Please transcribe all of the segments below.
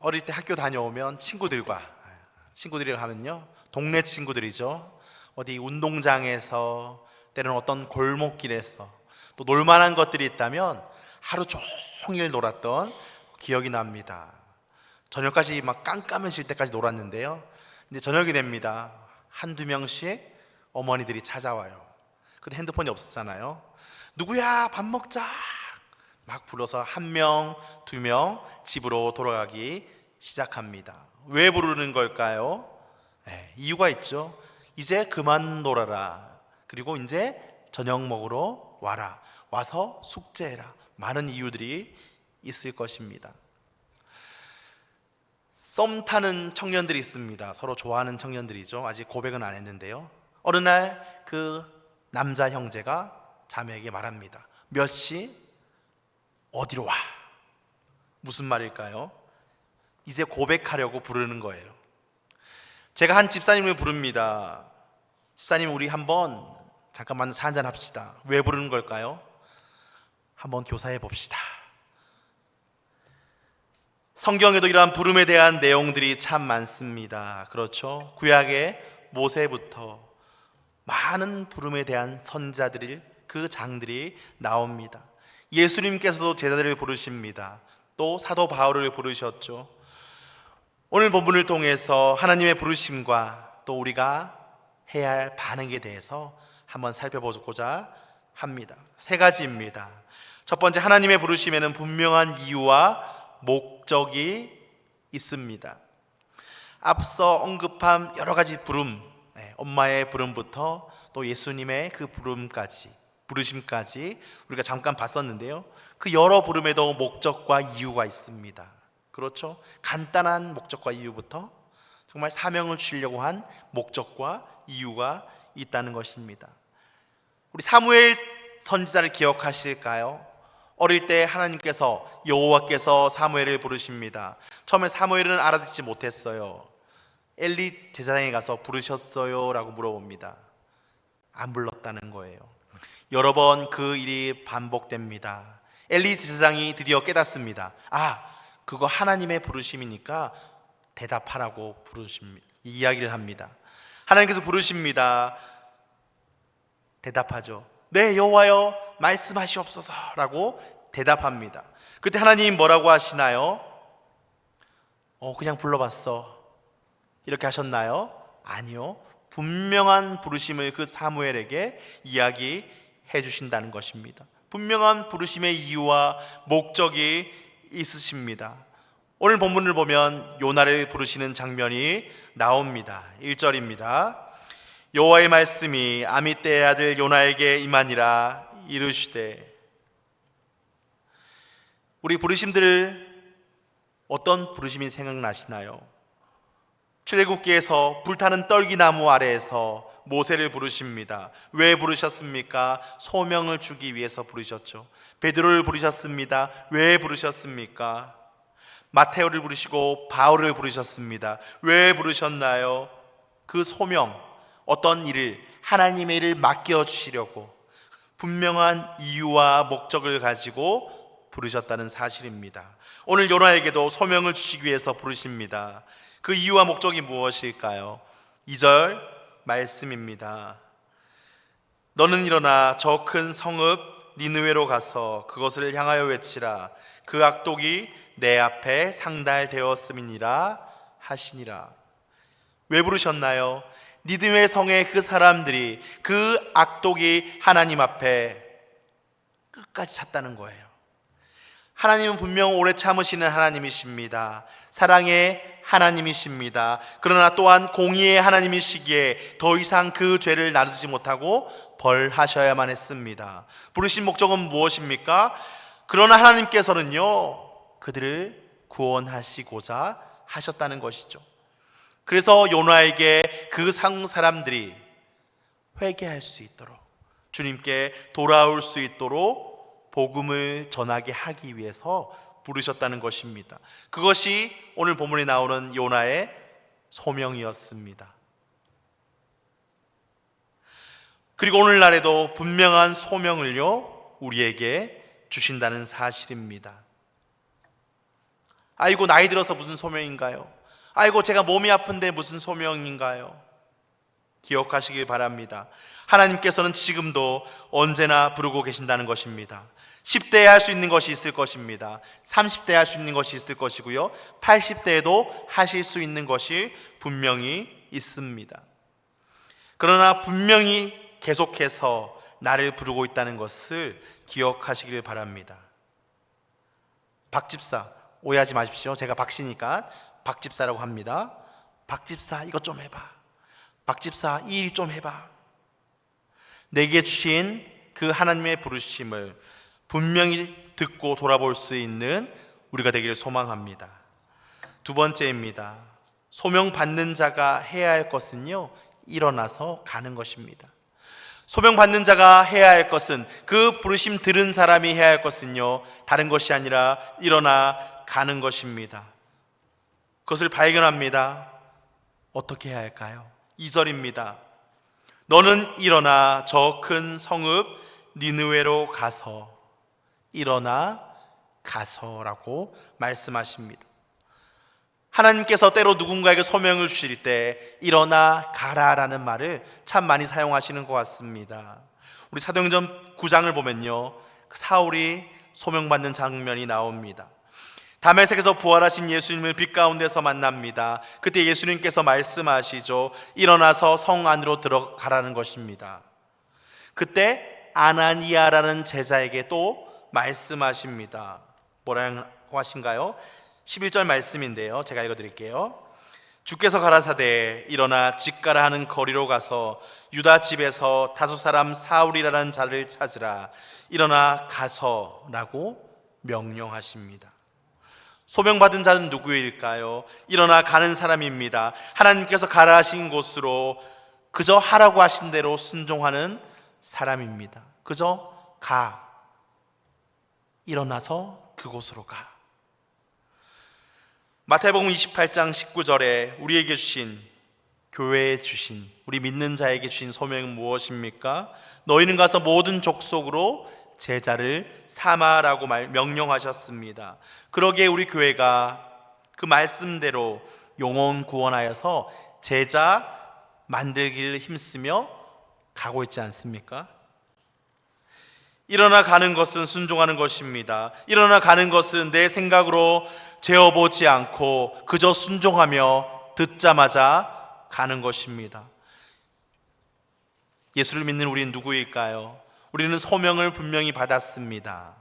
어릴 때 학교 다녀오면 친구들과 친구들이랑 하면요 동네 친구들이죠. 어디 운동장에서 때로는 어떤 골목길에서 또 놀만한 것들이 있다면 하루 종일 놀았던 기억이 납니다. 저녁까지 막 깜깜해질 때까지 놀았는데요. 이제 저녁이 됩니다. 한두 명씩 어머니들이 찾아와요. 그때 핸드폰이 없었잖아요 누구야? 밥 먹자 막 불러서 한 명, 두 명 집으로 돌아가기 시작합니다. 왜 부르는 걸까요? 네, 이유가 있죠. 이제 그만 놀아라. 그리고 이제 저녁 먹으러 와라. 와서 숙제해라. 많은 이유들이 있을 것입니다. 썸 타는 청년들이 있습니다. 서로 좋아하는 청년들이죠. 아직 고백은 안 했는데요. 어느 날 그 남자 형제가 자매에게 말합니다. 몇 시? 어디로 와? 무슨 말일까요? 이제 고백하려고 부르는 거예요. 제가 한 집사님을 부릅니다. 집사님, 우리 한번 잠깐만 한잔 합시다. 왜 부르는 걸까요? 한번 교사해 봅시다. 성경에도 이러한 부름에 대한 내용들이 참 많습니다. 그렇죠? 구약의 모세부터 많은 부름에 대한 선자들이 그 장들이 나옵니다. 예수님께서도 제자들을 부르십니다. 또 사도 바울을 부르셨죠. 오늘 본문을 통해서 하나님의 부르심과 또 우리가 해야 할 반응에 대해서 한번 살펴보고자 합니다. 세 가지입니다. 첫 번째 하나님의 부르심에는 분명한 이유와 목적이 있습니다. 앞서 언급한 여러 가지 부름, 네, 엄마의 부름부터 또 예수님의 그 부름까지 부르심까지 우리가 잠깐 봤었는데요. 그 여러 부름에도 목적과 이유가 있습니다. 그렇죠? 간단한 목적과 이유부터 정말 사명을 주려고 한 목적과 이유가 있다는 것입니다. 우리 사무엘 선지자를 기억하실까요? 어릴 때 하나님께서 여호와께서 사무엘을 부르십니다. 처음에 사무엘은 알아듣지 못했어요. 엘리 제사장에 가서 부르셨어요라고 물어봅니다. 안 불렀다는 거예요. 여러 번 그 일이 반복됩니다. 엘리 제사장이 드디어 깨닫습니다. 아, 그거 하나님의 부르심이니까 대답하라고. 이 이야기를 합니다. 하나님께서 부르십니다. 대답하죠. 네, 여호와여, 말씀하시옵소서라고 대답합니다. 그때 하나님 뭐라고 하시나요? 어, 그냥 불러봤어. 이렇게 하셨나요? 아니요. 분명한 부르심을 그 사무엘에게 이야기해 주신다는 것입니다. 분명한 부르심의 이유와 목적이 있으십니다. 오늘 본문을 보면 요나를 부르시는 장면이 나옵니다. 1절입니다. 여호와의 말씀이 아미떼의 아들 요나에게 임하니라 이르시되 우리 부르심들 어떤 부르심이 생각나시나요? 출애굽기에서 불타는 떨기나무 아래에서 모세를 부르십니다. 왜 부르셨습니까? 소명을 주기 위해서 부르셨죠. 베드로를 부르셨습니다. 왜 부르셨습니까? 마테오를 부르시고 바울을 부르셨습니다. 왜 부르셨나요? 그 소명, 어떤 일을 하나님의 일을 맡겨 주시려고 분명한 이유와 목적을 가지고 부르셨다는 사실입니다. 오늘 요나에게도 소명을 주시기 위해서 부르십니다. 그 이유와 목적이 무엇일까요? 2절 말씀입니다. 너는 일어나 저 큰 성읍 니느웨로 가서 그것을 향하여 외치라. 그 악독이 내 앞에 상달되었음이니라 하시니라. 왜 부르셨나요? 니드웨 성의 그 사람들이 그 악독이 하나님 앞에 끝까지 찼다는 거예요. 하나님은 분명 오래 참으시는 하나님이십니다. 사랑의 하나님이십니다. 그러나 또한 공의의 하나님이시기에 더 이상 그 죄를 나누지 못하고 벌하셔야만 했습니다. 부르신 목적은 무엇입니까? 그러나 하나님께서는요, 그들을 구원하시고자 하셨다는 것이죠. 그래서 요나에게 그 상 사람들이 회개할 수 있도록 주님께 돌아올 수 있도록 복음을 전하게 하기 위해서 부르셨다는 것입니다. 그것이 오늘 본문에 나오는 요나의 소명이었습니다. 그리고 오늘날에도 분명한 소명을요 우리에게 주신다는 사실입니다. 아이고 나이 들어서 무슨 소명인가요? 아이고 제가 몸이 아픈데 무슨 소명인가요? 기억하시길 바랍니다. 하나님께서는 지금도 언제나 부르고 계신다는 것입니다. 10대에 할 수 있는 것이 있을 것입니다. 30대에 할 수 있는 것이 있을 것이고요. 80대에도 하실 수 있는 것이 분명히 있습니다. 그러나 분명히 계속해서 나를 부르고 있다는 것을 기억하시길 바랍니다. 박집사, 오해하지 마십시오. 제가 박씨니까 박집사라고 합니다. 박집사, 이것 좀 해봐. 박 집사, 이 일 좀 해봐. 내게 주신 그 하나님의 부르심을 분명히 듣고 돌아볼 수 있는 우리가 되기를 소망합니다. 두 번째입니다. 소명 받는 자가 해야 할 것은요, 일어나서 가는 것입니다. 소명 받는 자가 해야 할 것은 그 부르심 들은 사람이 해야 할 것은요, 다른 것이 아니라 일어나 가는 것입니다. 그것을 발견합니다. 어떻게 해야 할까요? 2절입니다. 너는 일어나 저 큰 성읍 니느웨로 가서 일어나 가서라고 말씀하십니다. 하나님께서 때로 누군가에게 소명을 주실 때 일어나 가라라는 말을 참 많이 사용하시는 것 같습니다. 우리 사도행전 9장을 보면요. 그 사울이 소명받는 장면이 나옵니다. 다메섹에서 부활하신 예수님을 빛 가운데서 만납니다. 그때 예수님께서 말씀하시죠. 일어나서 성 안으로 들어가라는 것입니다. 그때 아나니아라는 제자에게 또 말씀하십니다. 뭐라고 하신가요? 11절 말씀인데요. 제가 읽어 드릴게요. 주께서 가라사대 일어나 집가라 하는 거리로 가서 유다 집에서 다섯 사람 사울이라는 자를 찾으라 일어나 가서라고 명령하십니다. 소명받은 자는 누구일까요? 일어나 가는 사람입니다. 하나님께서 가라 하신 곳으로 그저 하라고 하신 대로 순종하는 사람입니다. 그저 가. 일어나서 그곳으로 가. 마태복음 28장 19절에 우리에게 주신 교회에 주신 우리 믿는 자에게 주신 소명은 무엇입니까? 너희는 가서 모든 족속으로 제자를 삼아라고 말 명령하셨습니다. 그러기에 우리 교회가 그 말씀대로 영혼 구원하여서 제자 만들기를 힘쓰며 가고 있지 않습니까? 일어나 가는 것은 순종하는 것입니다. 일어나 가는 것은 내 생각으로 재어보지 않고 그저 순종하며 듣자마자 가는 것입니다. 예수를 믿는 우리는 누구일까요? 우리는 소명을 분명히 받았습니다.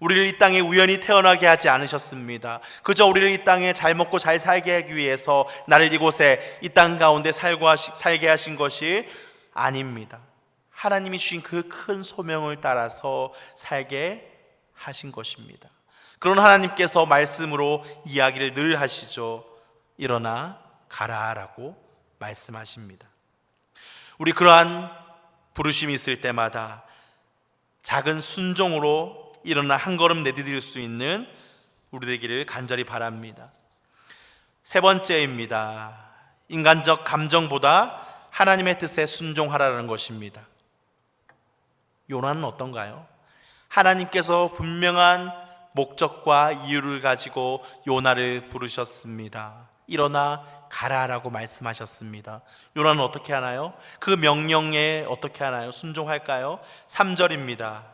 우리를 이 땅에 우연히 태어나게 하지 않으셨습니다. 그저 우리를 이 땅에 잘 먹고 잘 살게 하기 위해서 나를 이곳에 이 땅 가운데 살고 하시, 살게 하신 것이 아닙니다. 하나님이 주신 그 큰 소명을 따라서 살게 하신 것입니다. 그런 하나님께서 말씀으로 이야기를 늘 하시죠. 일어나 가라라고 말씀하십니다. 우리 그러한 부르심이 있을 때마다 작은 순종으로 일어나 한 걸음 내디딜 수 있는 우리 되기를 간절히 바랍니다. 세 번째입니다. 인간적 감정보다 하나님의 뜻에 순종하라는 것입니다. 요나는 어떤가요? 하나님께서 분명한 목적과 이유를 가지고 요나를 부르셨습니다. 일어나 가라라고 말씀하셨습니다. 요나는 어떻게 하나요? 그 명령에 어떻게 하나요? 순종할까요? 3절입니다.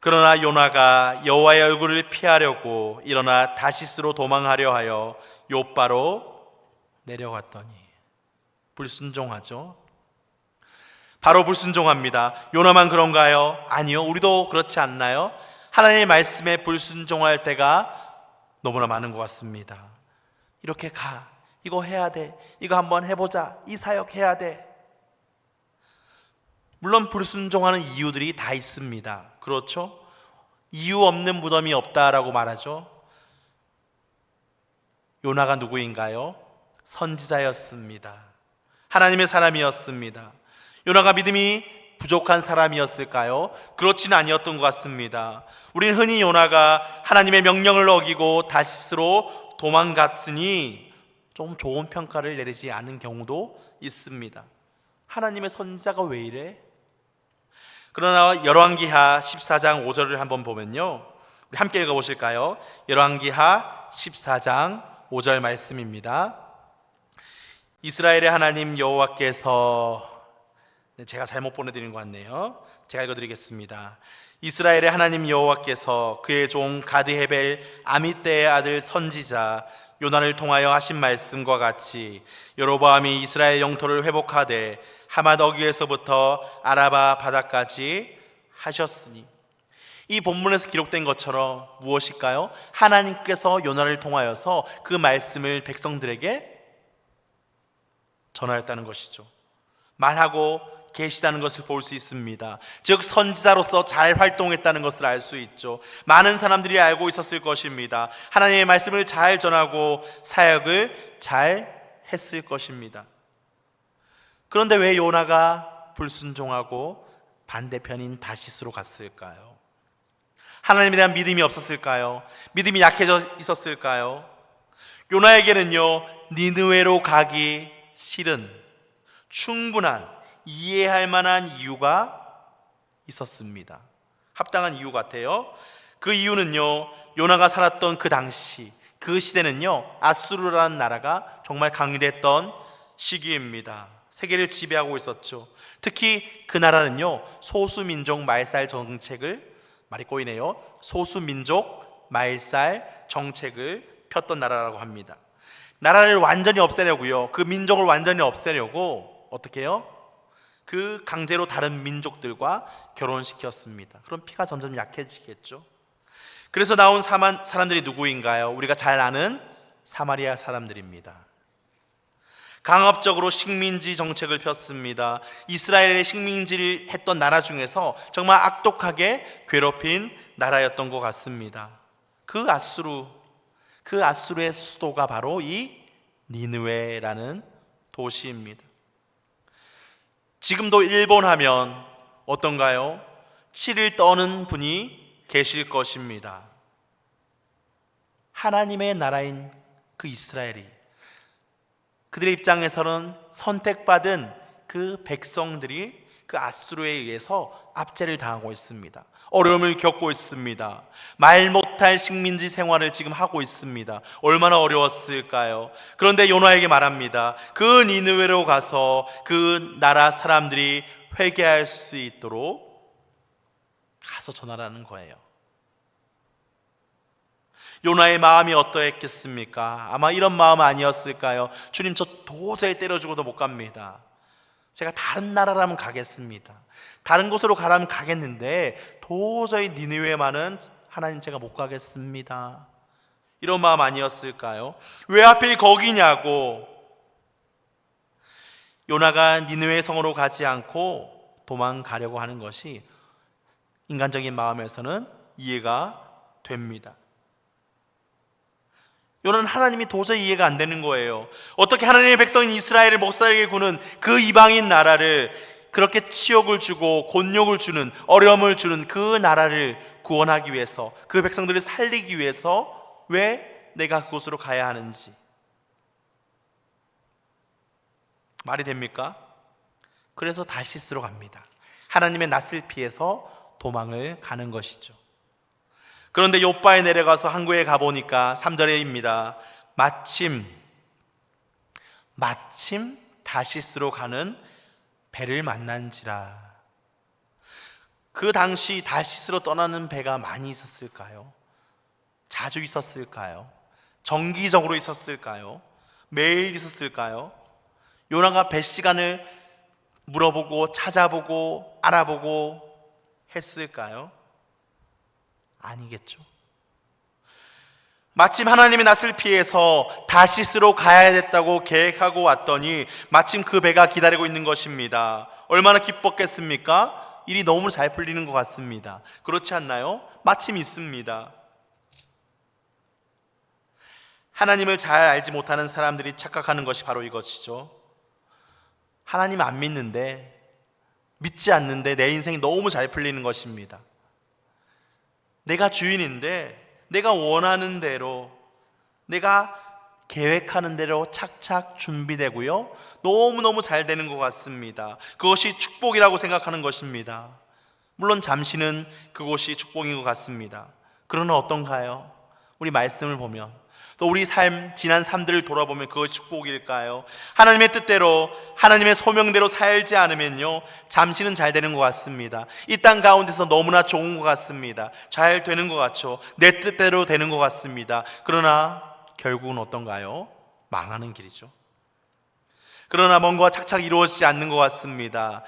그러나 요나가 여호와의 얼굴을 피하려고 일어나 다시스로 도망하려 하여 요바로 내려갔더니 불순종하죠. 바로 불순종합니다. 요나만 그런가요? 아니요. 우리도 그렇지 않나요? 하나님의 말씀에 불순종할 때가 너무나 많은 것 같습니다. 이렇게 가. 이거 해야 돼. 이거 한번 해보자. 이 사역 해야 돼. 물론 불순종하는 이유들이 다 있습니다. 그렇죠? 이유 없는 무덤이 없다라고 말하죠. 요나가 누구인가요? 선지자였습니다. 하나님의 사람이었습니다. 요나가 믿음이 부족한 사람이었을까요? 그렇지는 아니었던 것 같습니다. 우리는 흔히 요나가 하나님의 명령을 어기고 다시스로 도망갔으니 좀 좋은 평가를 내리지 않은 경우도 있습니다. 하나님의 선지자가 왜 이래? 그러나 열왕기하 14장 5절을 한번 보면요. 우리 함께 읽어 보실까요? 열왕기하 14장 5절 말씀입니다. 이스라엘의 하나님 여호와께서 네, 제가 잘못 보내드린 것 같네요. 제가 읽어드리겠습니다. 이스라엘의 하나님 여호와께서 그의 종 가드헤벨 아미떼의 아들 선지자 요나를 통하여 하신 말씀과 같이 여로보암이 이스라엘 영토를 회복하되 하맛 어귀에서부터 아라바 바다까지 하셨으니 이 본문에서 기록된 것처럼 무엇일까요? 하나님께서 요나를 통하여서 그 말씀을 백성들에게 전하였다는 것이죠. 말하고 계시다는 것을 볼 수 있습니다. 즉 선지자로서 잘 활동했다는 것을 알 수 있죠. 많은 사람들이 알고 있었을 것입니다. 하나님의 말씀을 잘 전하고 사역을 잘 했을 것입니다. 그런데 왜 요나가 불순종하고 반대편인 다시스로 갔을까요? 하나님에 대한 믿음이 없었을까요? 믿음이 약해져 있었을까요? 요나에게는요, 니느웨로 가기 싫은 충분한 이해할 만한 이유가 있었습니다. 합당한 이유 같아요. 그 이유는요, 요나가 살았던 그 당시, 그 시대는요, 아수르라는 나라가 정말 강대했던 시기입니다. 세계를 지배하고 있었죠. 특히 그 나라는요, 소수민족 말살 정책을 말이 꼬이네요. 소수민족 말살 정책을 폈던 나라라고 합니다. 나라를 완전히 없애려고요. 그 민족을 완전히 없애려고 어떻게 해요? 그 강제로 다른 민족들과 결혼시켰습니다. 그럼 피가 점점 약해지겠죠. 그래서 나온 사만, 사람들이 누구인가요? 우리가 잘 아는 사마리아 사람들입니다. 강압적으로 식민지 정책을 폈습니다. 이스라엘의 식민지를 했던 나라 중에서 정말 악독하게 괴롭힌 나라였던 것 같습니다. 그 아수르, 그 아수르의 수도가 바로 이 니느웨라는 도시입니다. 지금도 일본 하면 어떤가요? 치를 떠는 분이 계실 것입니다. 하나님의 나라인 그 이스라엘이 그들의 입장에서는 선택받은 그 백성들이 그 아수르에 의해서 압제를 당하고 있습니다. 어려움을 겪고 있습니다. 말 못할 식민지 생활을 지금 하고 있습니다. 얼마나 어려웠을까요? 그런데 요나에게 말합니다. 그 니느웨로 가서 그 나라 사람들이 회개할 수 있도록 가서 전하라는 거예요. 요나의 마음이 어떠했겠습니까? 아마 이런 마음 아니었을까요? 주님 저 도저히 때려 죽어도 못 갑니다. 제가 다른 나라라면 가겠습니다. 다른 곳으로 가라면 가겠는데 도저히 니느웨만은 하나님 제가 못 가겠습니다. 이런 마음 아니었을까요? 왜 하필 거기냐고. 요나가 니느웨 성으로 가지 않고 도망가려고 하는 것이 인간적인 마음에서는 이해가 됩니다. 요나는 하나님이 도저히 이해가 안 되는 거예요. 어떻게 하나님의 백성인 이스라엘을 목살게 구는 그 이방인 나라를 그렇게 치욕을 주고 곤욕을 주는 어려움을 주는 그 나라를 구원하기 위해서 그 백성들을 살리기 위해서 왜 내가 그곳으로 가야 하는지 말이 됩니까? 그래서 다시스로 갑니다. 하나님의 낯을 피해서 도망을 가는 것이죠. 그런데 요바에 내려가서 항구에 가보니까 3절에입니다. 마침 마침 다시스로 가는 배를 만난지라. 그 당시 다시스로 떠나는 배가 많이 있었을까요? 자주 있었을까요? 정기적으로 있었을까요? 매일 있었을까요? 요나가 배 시간을 물어보고 찾아보고 알아보고 했을까요? 아니겠죠. 마침 하나님의 낯을 피해서 다시스로 가야 됐다고 계획하고 왔더니 마침 그 배가 기다리고 있는 것입니다. 얼마나 기뻤겠습니까? 일이 너무 잘 풀리는 것 같습니다. 그렇지 않나요? 마침 있습니다. 하나님을 잘 알지 못하는 사람들이 착각하는 것이 바로 이것이죠. 하나님 안 믿는데, 믿지 않는데 내 인생이 너무 잘 풀리는 것입니다. 내가 주인인데 내가 원하는 대로 내가 계획하는 대로 착착 준비되고요. 너무너무 잘 되는 것 같습니다. 그것이 축복이라고 생각하는 것입니다. 물론 잠시는 그것이 축복인 것 같습니다. 그러나 어떤가요? 우리 말씀을 보면 또 우리 삶 지난 삶들을 돌아보면 그것 축복일까요? 하나님의 뜻대로 하나님의 소명대로 살지 않으면요 잠시는 잘 되는 것 같습니다. 이 땅 가운데서 너무나 좋은 것 같습니다. 잘 되는 것 같죠. 내 뜻대로 되는 것 같습니다. 그러나 결국은 어떤가요? 망하는 길이죠. 그러나 뭔가 착착 이루어지지 않는 것 같습니다.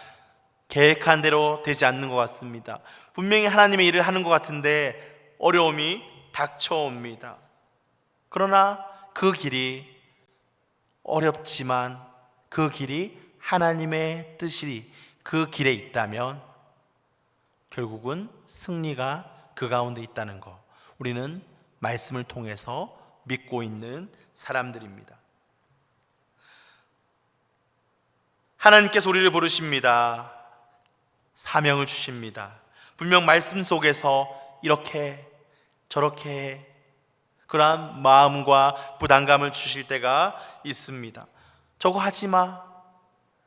계획한 대로 되지 않는 것 같습니다. 분명히 하나님의 일을 하는 것 같은데 어려움이 닥쳐옵니다. 그러나 그 길이 어렵지만 그 길이 하나님의 뜻이 그 길에 있다면 결국은 승리가 그 가운데 있다는 거. 우리는 말씀을 통해서 믿고 있는 사람들입니다. 하나님께서 우리를 부르십니다. 사명을 주십니다. 분명 말씀 속에서 이렇게 저렇게 그러한 마음과 부담감을 주실 때가 있습니다. 저거 하지 마.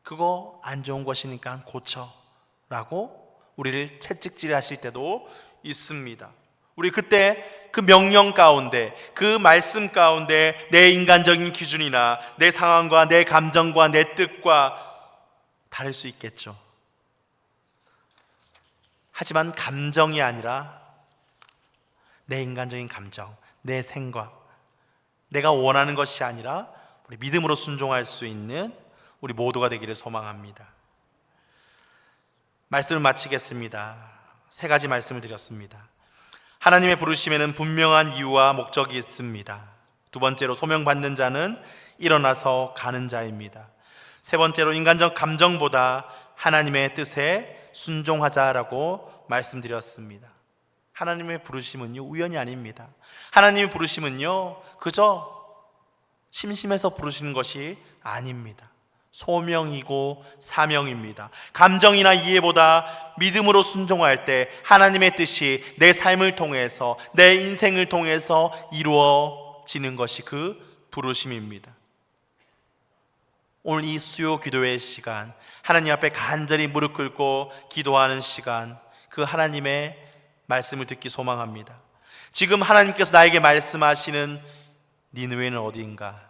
그거 안 좋은 것이니까 고쳐. 라고 우리를 채찍질 하실 때도 있습니다. 우리 그때 그 명령 가운데, 그 말씀 가운데 내 인간적인 기준이나 내 상황과 내 감정과 내 뜻과 다를 수 있겠죠. 하지만 감정이 아니라 내 인간적인 감정, 내 생각, 내가 원하는 것이 아니라 우리 믿음으로 순종할 수 있는 우리 모두가 되기를 소망합니다. 말씀을 마치겠습니다. 세 가지 말씀을 드렸습니다. 하나님의 부르심에는 분명한 이유와 목적이 있습니다. 두 번째로 소명받는 자는 일어나서 가는 자입니다. 세 번째로 인간적 감정보다 하나님의 뜻에 순종하자라고 말씀드렸습니다. 하나님의 부르심은요, 우연이 아닙니다. 하나님의 부르심은요, 그저 심심해서 부르시는 것이 아닙니다. 소명이고 사명입니다. 감정이나 이해보다 믿음으로 순종할 때 하나님의 뜻이 내 삶을 통해서 내 인생을 통해서 이루어지는 것이 그 부르심입니다. 오늘 이 수요 기도의 시간, 하나님 앞에 간절히 무릎 꿇고 기도하는 시간, 그 하나님의 말씀을 듣기 소망합니다. 지금 하나님께서 나에게 말씀하시는 니느웨는 어디인가?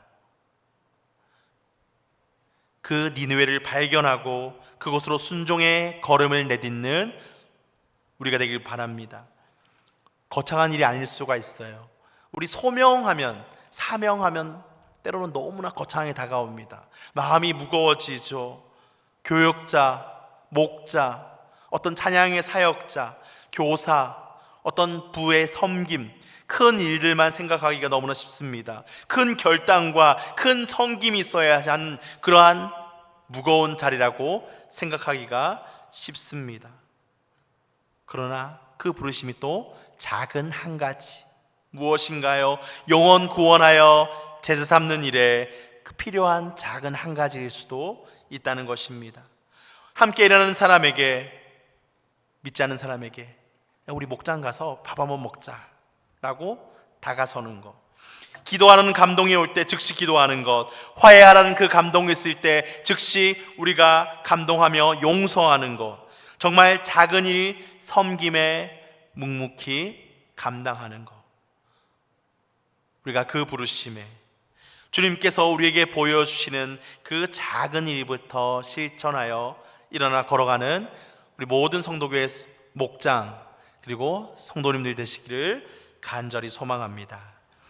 그 니느웨를 발견하고 그곳으로 순종의 걸음을 내딛는 우리가 되길 바랍니다. 거창한 일이 아닐 수가 있어요. 우리 소명하면 사명하면 때로는 너무나 거창하게 다가옵니다. 마음이 무거워지죠. 교역자, 목자, 어떤 찬양의 사역자, 교사, 어떤 부의 섬김, 큰 일들만 생각하기가 너무나 쉽습니다. 큰 결단과 큰 섬김이 있어야 하는 그러한 무거운 자리라고 생각하기가 쉽습니다. 그러나 그 부르심이 또 작은 한 가지 무엇인가요? 영원 구원하여 제사 삼는 일에 그 필요한 작은 한 가지일 수도 있다는 것입니다. 함께 일하는 사람에게 믿지 않는 사람에게 야, 우리 목장 가서 밥 한번 먹자라고 다가서는 것. 기도하는 감동이 올 때 즉시 기도하는 것, 화해하라는 그 감동이 있을 때 즉시 우리가 감동하며 용서하는 것, 정말 작은 일 섬김에 묵묵히 감당하는 것. 우리가 그 부르심에 주님께서 우리에게 보여주시는 그 작은 일부터 실천하여 일어나 걸어가는 우리 모든 성도교회 목장 그리고 성도님들 되시기를 간절히 소망합니다.